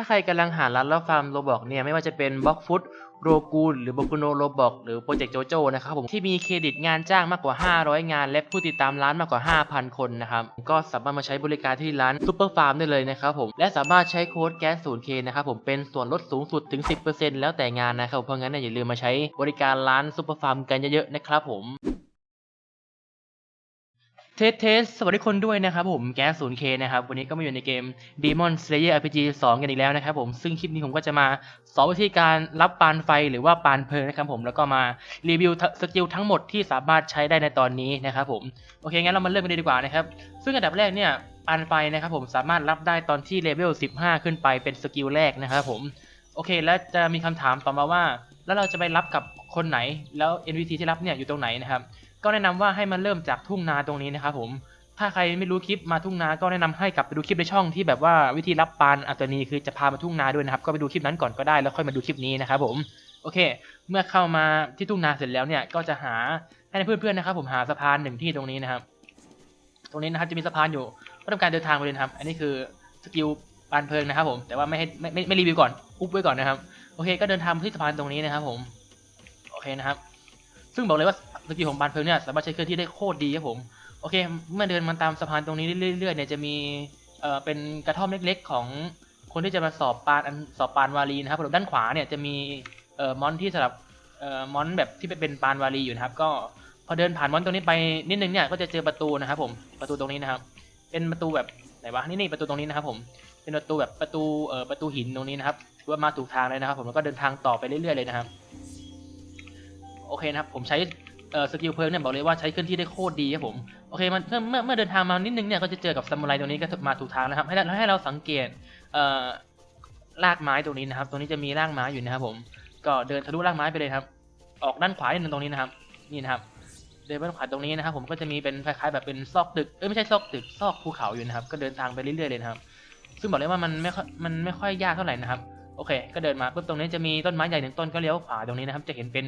ถ้าใครกำลังหาร้านรับฟาร์มโรบอกเนี่ยไม่ว่าจะเป็นบล็อกฟุตโรกูลหรือ b o k u n o Roblox หรือโปรเจกต์โจโจนะครับผมที่มีเครดิตงานจ้างมากกว่า 500 งาน และผู้ติดตามร้านมากกว่า 5,000 คนนะครับก็สามารถมาใช้บริการที่ร้านซูเปอร์ฟาร์มได้เลยนะครับผมและสามารถใช้โค้ดแก๊ส 0K นย์เคนะครับผมเป็นส่วนลดสูงสุดถึง 10%แล้วแต่งานนะครับเพราะงั้นอย่าลืมมาใช้บริการร้านซูเปอร์ฟาร์มกันเยอะๆนะครับผม เทสเทสสวัสดีคนด้วยนะครับผมแก๊ส 0K นะครับ วันนี้ก็มาอยู่ในเกม Demon Slayer RPG 2 กันอีกแล้วนะครับผมซึ่งคลิปนี้ผมก็จะมาสอนวิธีการรับปานไฟหรือว่าปานเพลิงนะครับผมแล้วก็มารีวิวสกิลทั้งหมดที่สามารถใช้ได้ในตอนนี้นะครับผมโอเค งั้นเรามาเริ่มกันเลยดีกว่านะครับ ซึ่งอันดับแรกเนี่ยปานไฟนะครับผมสามารถรับได้ตอนที่เลเวล 15 ขึ้นไปเป็นสกิลแรกนะครับผมโอเค แล้วจะมีคำถามต่อมาว่า แล้วเราจะไปรับกับคนไหนแล้ว NPC ที่รับเนี่ยอยู่ตรงไหนนะครับ ก็แนะนำว่าให้มันเริ่มจากทุ่งนาตรงนี้นะครับผมถ้าใครไม่รู้คลิปมาทุ่งนาก็แนะนำให้กลับไปดูคลิปในช่องที่แบบว่าวิธีรับปานอัตนีคือจะพามาทุ่งนาด้วยนะครับ ก็ไปดูคลิปนั้นก่อนก็ได้แล้วค่อยมาดูคลิปนี้นะครับผมโอเค เมื่อเข้ามาที่ทุ่งนาเสร็จแล้วเนี่ยก็จะหาให้เพื่อนๆนะครับ ผมหาสะพานหนึ่งที่ตรงนี้นะครับ ตรงนี้นะครับจะมีสะพานอยู่ก็ทำการเดินทางไปเลยครับ อันนี้คือสกิลปานเพลิงนะครับ ผมแต่ว่าไม่ให้ไม่ไม่ไม่รีวิวก่อนอุ๊บไว้ก่อนนะครับ โอเค ก็เดินทางไปที่สะพานตรงนี้นะครับ ผม โอเคนะครับ ซึ่งบอกเลยว่าสกิลของบานเพลิงเนี่ยสามารถใช้เคลื่อนที่ได้โคตรดีครับผม โอเค เมื่อเดินมาตามสะพานตรงนี้เรื่อยๆเนี่ยจะมีเอ่อเป็นกระท่อมเล็กๆ ของคนที่จะมาสอบปานสอบปานวารีนะครับผมด้านขวาเนี่ยจะมีเอ่อมอนที่สำหรับเอ่อมอนแบบที่เป็นปานวารีอยู่นะครับ ก็พอเดินผ่านมอนตรงนี้ไปนิดนึงเนี่ยก็จะเจอประตูนะครับผมประตูตรงนี้นะครับ เป็นประตูแบบไหนวะนี่นี่ประตูตรงนี้นะครับผมเป็นประตูแบบประตูเอ่อประตูหินตรงนี้นะครับว่ามาถูกทางเลยนะครับ ผมแล้วก็เดินทางต่อไปเรื่อยๆเลยนะครับ โอเคนะครับผมใช้สกิลเพิร์กเนี่ยบอกเลยว่าใช้เคลื่อนที่ได้โคตรดีครับผมโอเคมันเมื่อเมื่อเดินทางมานิดนึงเนี่ยก็จะเจอกับซามูไรตรงนี้ก็มาถูกทางนะครับให้เราให้เราสังเกตเอ่อรากไม้ตรงนี้นะครับตรงนี้จะมีรากไม้อยู่นะครับผมก็เดินทะลุรากไม้ไปเลยครับ ออกด้านขวานิดนึงตรงนี้นะครับนี่นะครับเดินไปด้านขวาตรงนี้นะครับ ผมก็จะมีเป็นคล้ายๆแบบเป็นซอกตึกเอ้ยไม่ใช่ซอกตึกซอกภูเขาอยู่นะครับ ก็เดินทางไปเรื่อยๆเลยนะครับ ซึ่งบอกเลยว่ามันไม่ค่อยมันไม่ค่อยยากเท่าไหร่นะครับ โอเค ก็เดินมาปุ๊บตรงนี้จะมีต้นไม้ใหญ่หนึ่งต้นก็เลี้ยวขวาตรงนี้นะครับ จะเห็นเป็น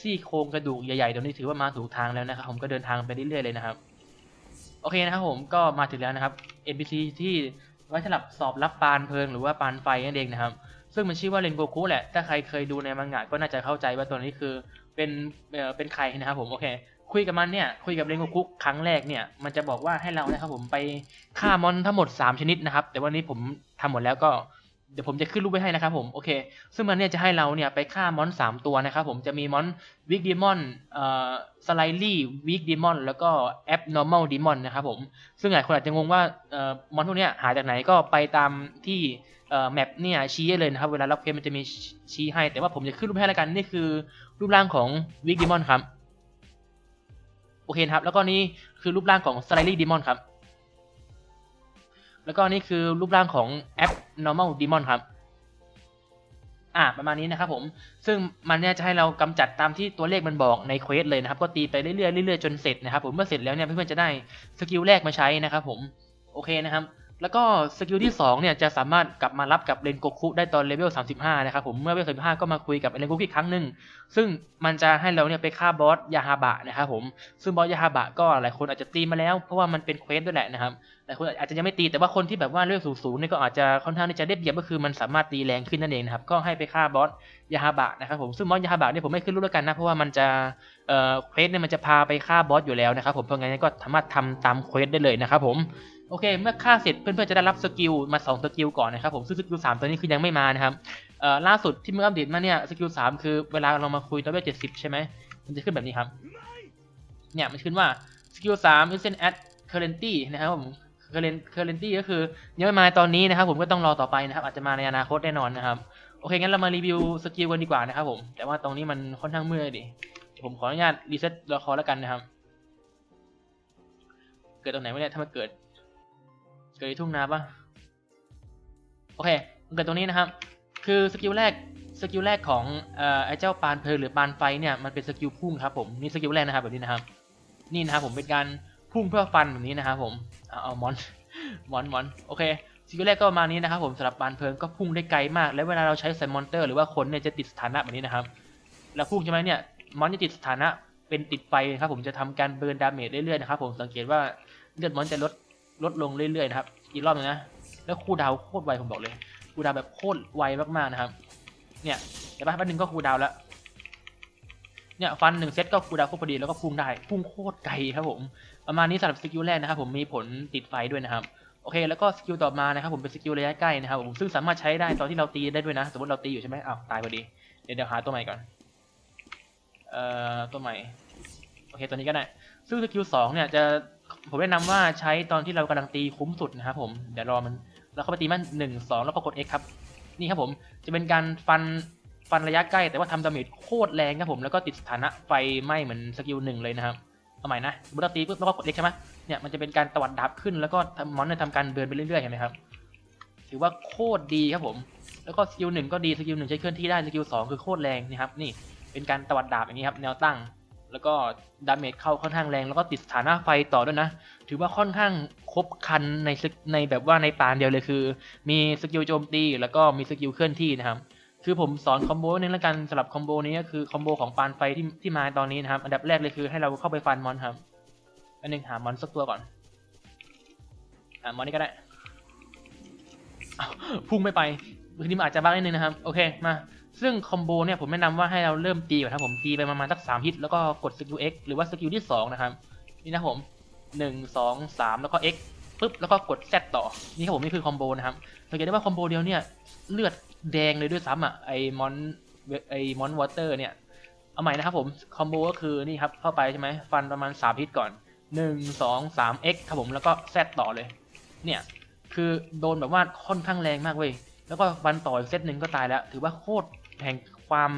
ซี่โครงกระดูกใหญ่ๆตรงนี้ถือว่ามาถูกทางแล้วนะครับ ผมก็เดินทางไปเรื่อยๆเลยนะครับ โอเคนะครับผมก็มาถึงแล้วนะครับ NPC ที่ไว้สำหรับสอบรับปานเพลิงหรือว่าปานไฟนั่นเองนะครับ ซึ่งมันชื่อว่าเรนโกคุแหละ ถ้าใครเคยดูในมังงะก็น่าจะเข้าใจว่าตัวนี้คือเป็นเอ่อเป็นใครนะครับผมโอเค คุยกับมันเนี่ยคุยกับเรนโกคุครั้งแรกเนี่ยมันจะบอกว่าให้เรานะครับผมไปฆ่ามอนทั้งหมด 3 ชนิดนะครับ แต่วันนี้ผมทำหมดแล้วก็ เดี๋ยวผมจะขึ้นรูปไว้ให้นะครับผมโอเค ซึ่งมันเนี่ยจะให้เราเนี่ยไปฆ่ามอนสามตัวนะครับผมจะมีมอนวิกดีมอนเอ่อสไลลี่วิกดีมอนแล้วก็แอ n นอร์ม l ลดีมอนนะครับผมซึ่งหลายคนอาจจะงงว่าเอ่อมอนพวกเนี้ยหาจากไหนก็ไปตามที่เอ่อแมปเนี่ยชี้ได้เลยนะครับเวลารับเควสมันจะมีชี้ให้ แต่ว่าผมจะขึ้นรูปให้แล้วกันนี่คือรูปร่างของวิกดีมอนครับโอเคครับแล้วก็นี่คือรูปร่างของสไลลี่ดีมอนครับ แล้วก็นี่คือรูปร่างของแอป Normal demon ครับ อ่าประมาณนี้นะครับผม ซึ่งมันเนี่ยจะให้เรากำจัดตามที่ตัวเลขมันบอกในเควสเลยนะครับ ก็ตีไปเรื่อยๆเรื่อยๆจนเสร็จนะครับผม เมื่อเสร็จแล้วเนี่ยเพื่อนๆจะได้สกิลแรกมาใช้นะครับผม โอเคนะครับ แล้วก็สกิลที่2เนี่ยจะสามารถกลับมารับกับเรนโกคุได้ตอนเลเวล 35 นะครับผมเมื่อเลเวล 35 ก็มาคุยกับเรนโกคุอีกครั้งหนึ่งซึ่งมันจะให้เราเนี่ยไปฆ่าบอสยาฮาบะนะครับผมซึ่งบอสยาฮาบะก็หลายคนอาจจะตีมาแล้วเพราะว่ามันเป็นเควสด้วยแหละนะครับหลายคนอาจจะยังไม่ตีแต่ว่าคนที่แบบว่าเลือกสูงๆเนี่ยก็อาจจะค่อนข้างที่จะได้เปรียบก็คือมันสามารถตีแรงขึ้นนั่นเองนะครับก็ให้ไปฆ่าบอสยาฮาบะนะครับผมซึ่งบอสยาฮาบะเนี่ยผมไม่ขึ้นรูปแล้วกันนะเพราะว่ามันจะเอ่อเควสเนี่ยมันจะพาไปฆ่าบอสอยู่แล้วนะครับผมเพราะงั้นก็สามารถทำตามเควสได้เลยนะครับผม โอเค เมื่อฆ่าเสร็จเพื่อนๆจะได้รับสกิลมา2สกิลก่อนนะครับผมซึ่งสกิล3ตัวนี้คือยังไม่มานะครับเอ่อล่าสุดที่เมื่ออัปเดตมาเนี่ยสกิล3คือเวลาเรามาคุยตัวเลข70ใช่ไหมมันจะขึ้นแบบนี้ครับเนี่ยมันขึ้นว่าสกิล3 instant add currency นะครับผม current currency ก็คือยังไม่มาตอนนี้นะครับผมก็ต้องรอต่อไปนะครับอาจจะมาในอนาคตแน่นอนนะครับโอเคงั้นเรามารีวิวสกิลกันดีกว่านะครับผมแต่ว่าตรงนี้มันค่อนข้างเมื่อยดีผมขออนุญาตรีเซ็ตละครแล้วกันนะครับ เกิดตรงไหนวะเนี่ยถ้ามันเกิด เกิดทุ่งนาปะโอเคมันเกิดตรงนี้นะครับ คือสกิลแรกสกิลแรกของไอ้เจ้าปานเพลิงหรือปานไฟเนี่ยมันเป็นสกิลพุ่งครับผมนี่สกิลแรกนะครับแบบนี้นะครับ นี่นะครับผมเป็นการพุ่งเพื่อฟันแบบนี้นะครับผมเอาเอมอนมอนมอนโอเคสกิลแรกก็ประมาณนี้นะครับผมสำหรับปานเพลิงก็พุ่งได้ไกลมาก แล้วเวลาเราใช้ใส่มอนเตอร์หรือว่าคนเนี่ยจะติดสถานะแบบนี้นะครับ แล้วพุ่งใช่ไหมเนี่ยมอนจะติดสถานะเป็นติดไฟครับผมจะทำการเบิร์นดาเมจเรื่อยๆนะครับผมสังเกตว่าเลือดมอนจะลด ลดลงเรื่อยๆนะครับ อีกรอบหนึงนะ แล้วคูดาวโคตรไวผมบอกเลย คูดาวแบบโคตรไวมากๆนะครับ เนี่ยเดี๋ยวแป๊บนึงก็คูดาวแล้ว เนี่ยฟันหนึ่งเซตก็คูดาวน์ครพอดีแล้วก็พุ่งได้ พุ่งโคตรไกลครับผม ประมาณนี้สำหรับสกิลแรกนะครับผมมีผลติดไฟด้วยนะครับโอเค แล้วก็สกิลต่อมานะครับผมเป็นสกิลระยะใกล้นะครับผมซึ่งสามารถใช้ได้ตอนที่เราตีได้ด้วยนะ สมมติเราตีอยู่ใช่ไหมอ้าวตายพอดี เดี๋ยวเดี๋ยวหาตัวใหม่ก่อน เอ่อตัวใหม่ โอเคตัวนี้ก็ได้ ซึ่งสกิลสองเนี่ยจะ ผมแนะนำว่าใช้ตอนที่เรากำลังตีคุ้มสุดนะครับผม เดี๋ยวรอมัน แล้วเข้าไปตีมันหนึ่งสองแล้วก็กด X ครับ นี่ครับผม จะเป็นการฟัน ฟันระยะใกล้ แต่ว่าทำดาเมจโคตรแรงครับผม แล้วก็ติดสถานะไฟไหม้เหมือนสกิลหนึ่งเลยนะครับ เอาใหม่นะสมมติเราตีปุ๊บแล้วก็กด X ใช่ไหมเนี่ยมันจะเป็นการตวัดดาบขึ้น แล้วก็มอนเนี่ยทำการเดินไปเรื่อยๆเห็นไหมครับ ถือว่าโคตรดีครับผม แล้วก็สกิลหนึ่งก็ดี สกิลหนึ่งใช้เคลื่อนที่ได้ สกิลสองคือโคตรแรงนะครับ นี่ เป็นการตวัดดาบอย่างนี้ครับ แนวตั้ง แล้วก็ดาเมจเข้าค่อนข้างแรงแล้วก็ติดสถานะไฟต่อด้วยนะ ถือว่าค่อนข้างครบคันในในแบบว่าในปานเดียวเลยคือ มีสกิลโจมตีแล้วก็มีสกิลเคลื่อนที่นะครับคือผมสอนคอมโบนึงแล้วกันสำหรับคอมโบนี้ก็คือคอมโบของปานไฟที่ที่มาตอนนี้นะครับ อันดับแรกเลยคือให้เราเข้าไปฟันมอนครับอันหนึ่งหามอนสักตัวก่อนหามอนนี่ก็ได้พุ่งไม่ไปทีนี้มันอาจจะบ้างนิดนึงนะครับ โอเคมา ซึ่งคอมโบเนี่ยผมแนะนำว่าให้เราเริ่มตีก่อนครับผมตีไปประมาณสักสามฮิตแล้วก็กดสกิล X หรือว่าสกิลที่สองนะครับนี่นะผมหนึ่งสองสามแล้วก็ X ปุ๊บแล้วก็กด Z ต่อ นี่ครับผมนี่คือคอมโบนะครับสังเกตได้ว่าคอมโบเดียวเนี่ยเลือดแดงเลยด้วยซ้ำอะไอมอนไอมอนวอเตอร์เนี่ยเอาใหม่นะครับผมคอมโบก็คือนี่ครับเข้าไปใช่ไหมฟันประมาณ3ฮิตก่อน1 2 3 x ครับผมแล้วก็ z ต่อเลย เนี่ยคือโดนแบบว่าค่อนข้างแรงมากเว้ยแล้วก็ฟันต่ออีกเซตหนึ่งก็ตายแล้ว ถือว่าโคตร แห่งความ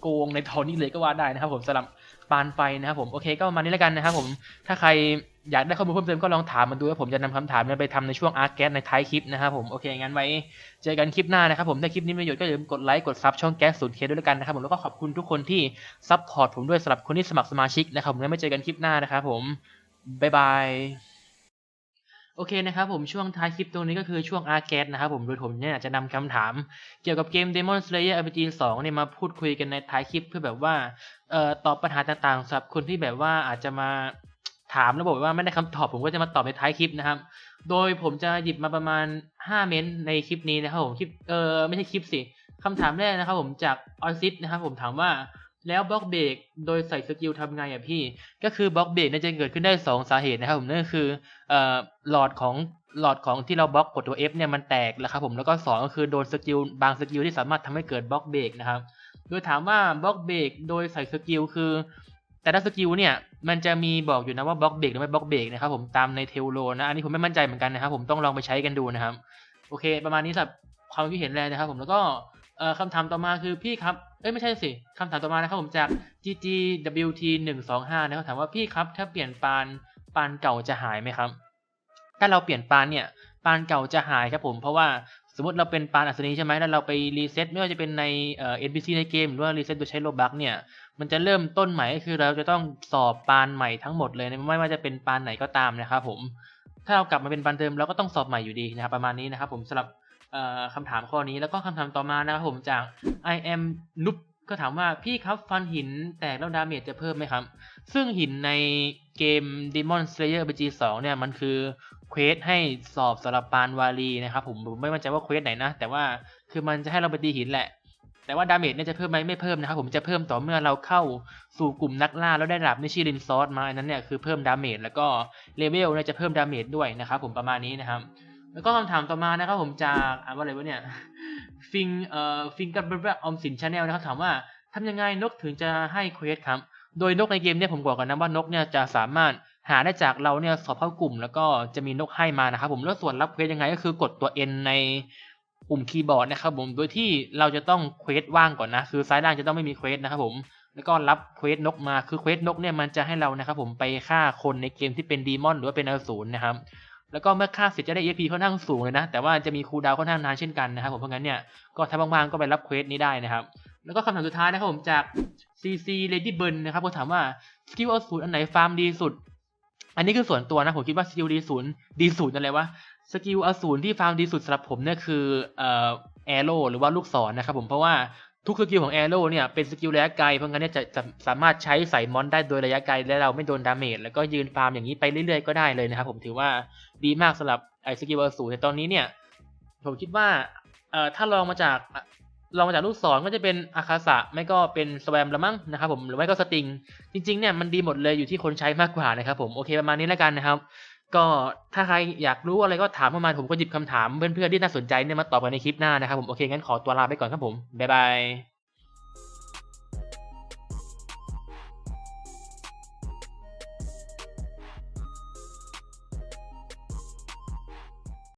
โกงในตอนนี้เลยก็ว่าได้นะครับ ผมสำหรับปานไฟนะครับผมโอเคก็มานี้แล้วกันนะครับผมถ้าใครอยากได้ข้อมูลเพิ่มเติมก็ลองถามมันดูว่าผมจะนำคำถามนี้ไปทำในช่วงอาร์แกสในท้ายคลิปนะครับผมโอเคงั้นไว้เจอกันคลิปหน้านะครับผมถ้าคลิปนี้มีประโยชน์ก็อย่าลืมกดไลค์กดซับช่องแก๊สศูนย์เคด้วยแล้วกันนะครับผมแล้วก็ขอบคุณทุกคนที่ซัพพอร์ตผมด้วยสำหรับคนที่สมัครสมาชิกนะครับผมแล้วไม่เจอกันคลิปหน้านะครับผมบ๊ายบาย โอเคนะครับผมช่วงท้ายคลิปตรงนี้ก็คือช่วงอาร์แกสนะครับผมโดยผมเนี่ยจะนำคำถาม เกี่ยวกับเกม Demon Slayer RPG 2เนี่ยมาพูดคุยกันในท้ายคลิปเพื่อแบบว่าเอ่อตอบปัญหาต่างๆสำหรับคนที่แบบว่าอาจจะมาถามแล้วบอกว่าไม่ได้คำตอบผมก็จะมาตอบในท้ายคลิปนะครับ โดยผมจะหยิบมาประมาณ 5 เม้นต์ในคลิปนี้นะครับผมคลิปเออไม่ใช่คลิปสิคำถามแรกนะครับผมจากออซิสนะครับผมถามว่า แล้วบล็อกเบรกโดยใส่สกิลทำไงอะพี่ ก็คือบล็อกเบรกเนี่ยจะเกิดขึ้นได้ 2 สาเหตุนะครับผมนั่นก็คือเอ่อหลอดของหลอดของที่เราบล็อกกดตัว F เนี่ยมันแตกแล้วครับผมแล้วก็ 2 ก็คือโดนสกิลบางสกิลที่สามารถทำให้เกิดบล็อกเบรกนะครับ โดยถามว่าบล็อกเบรกโดยใส่สกิลคือ แต่ละสกิลเนี่ยมันจะมีบอกอยู่นะว่าบล็อกเบรกหรือไม่บล็อกเบรกนะครับผมตามในเทลโลนะอันนี้ผมไม่มั่นใจเหมือนกันนะครับผมต้องลองไปใช้กันดูนะครับ โอเค ประมาณนี้สำหรับความคิดเห็นแรกนะครับผมแล้วก็ เอ่อคำถามต่อมาคือพี่ครับ เอ้ยไม่ใช่สิคำถามต่อมานะครับผมจาก ggwt 1 2 5นะครับถามว่าพี่ครับ ถ้าเปลี่ยนปานปานเก่าจะหายไหมครับ ถ้าเราเปลี่ยนปานเนี่ยปานเก่าจะหายครับผมเพราะว่าสมมติเราเป็นปานอัศนีใช่ไหมแล้วเราไปรีเซ็ตไม่ว่าจะเป็นในเอ่อ NPC ในเกมหรือว่ารีเซ็ตโดยใช้โลบักเนี่ยมันจะเริ่มต้นใหม่ก็คือเราจะต้องสอบปานใหม่ทั้งหมดเลยไม่ว่าจะเป็นปานไหนก็ตามนะครับผมถ้าเรากลับมาเป็นปานเดิมเราก็ต้องสอบใหม่อยู่ดีนะครับประมาณนี้นะครับผมสำหรับ คำถามข้อนี้แล้วก็คำถามต่อมานะครับผมจาก I am noob ก็ถามว่าพี่ครับฟันหินแตกแล้วดาเมจจะเพิ่มไหมครับ ซึ่งหินในเกม Demon Slayer RPG 2เนี่ยมันคือเควสให้สอบสำหรับปานวาลีนะครับผมผมไม่มั่นใจว่าเควสไหนนะ แต่ว่าคือมันจะให้เราไปตีหินแหละ แต่ว่าดาเมจเนี่ยจะเพิ่มไหมไม่เพิ่มนะครับผมจะเพิ่มต่อเมื่อเราเข้าสู่กลุ่มนักล่าแล้วได้รับนิชิลินซอสมาอันนั้นเนี่ยคือเพิ่มดาเมจแล้วก็เลเวลเนี่ยจะเพิ่มดาเมจด้วยนะครับผมประมาณนี้นะครับ แล้วก็คำถามต่อมานะครับผมจากอ่านว่าอะไรวะเนี่ยฟิงเอ่อฟิงกับเบรออมสินชาแนลนะครับถามว่าทำยังไงนกถึงจะให้เควสครับ โดยนกในเกมเนี่ยผมบอกกันนะว่านกเนี่ยจะสามารถหาได้จากเราเนี่ยสอบเข้ากลุ่ม แล้วก็จะมีนกให้มานะครับผมแล้วส่วนรับเควสยังไงก็คือกดตัว N ในปุ่มคีย์บอร์ดนะครับผมโดยที่เราจะต้องเควสว่างก่อนนะคือซ้ายล่างจะต้องไม่มีเควสนะครับผมแล้วก็รับเควสนกมาคือเควสนกเนี่ยมันจะให้เรานะครับผมไปฆ่าคนในเกมที่เป็นดีมอนหรือว่าเป็นอสูรนะครับ แล้วก็เมื่อฆ่าเสร็จจะได้ EXP ค่อนข้างสูงเลยนะ แต่ว่าจะมีคูลดาวน์ค่อนข้างนานเช่นกันนะครับผม เพราะงั้นเนี่ย ก็ถ้าว่างๆ ก็ไปรับเควสนี้ได้นะครับ แล้วก็คำถามสุดท้ายนะครับผมจาก CC Lady Burn นะครับเขาถามว่าสกิลอสูรอันไหนฟาร์มดีสุด อันนี้คือส่วนตัวนะผมคิดว่าสกิลดีศูนย์ดีศูนย์อะไรวะ สกิลอสูรที่ฟาร์มดีสุดสำหรับผมเนี่ยคือเอ่อแอโร่หรือว่าลูกศรนะครับผม เพราะว่า ทุกสกิลของแอโร่เนี่ยเป็นสกิลระยะไกล เพราะงั้นเนี่ยจะสามารถใช้ใส่มอนได้โดยระยะไกลและเราไม่โดนดาเมจแล้วก็ยืนฟาร์มอย่างนี้ไปเรื่อยๆก็ได้เลยนะครับผมถือว่าดีมากสำหรับไอ้สกิลอสูรในตอนนี้เนี่ยผมคิดว่าเอ่อถ้าลองมาจากลองมาจากลูกศรก็จะเป็นอาคาสะไม่ก็เป็นสแวมละมั้งนะครับผมหรือไม่ก็สติง จริงๆเนี่ยมันดีหมดเลยอยู่ที่คนใช้มากกว่านะครับผมโอเคประมาณนี้แล้วกันนะครับ ก็ถ้าใครอยากรู้อะไรก็ถามเข้ามาผมก็หยิบคำถามเพื่อนๆที่น่าสนใจเนี่ยมาตอบกันในคลิปหน้านะครับผมโอเคงั้นขอตัวลาไปก่อนครับผมบ๊ายบาย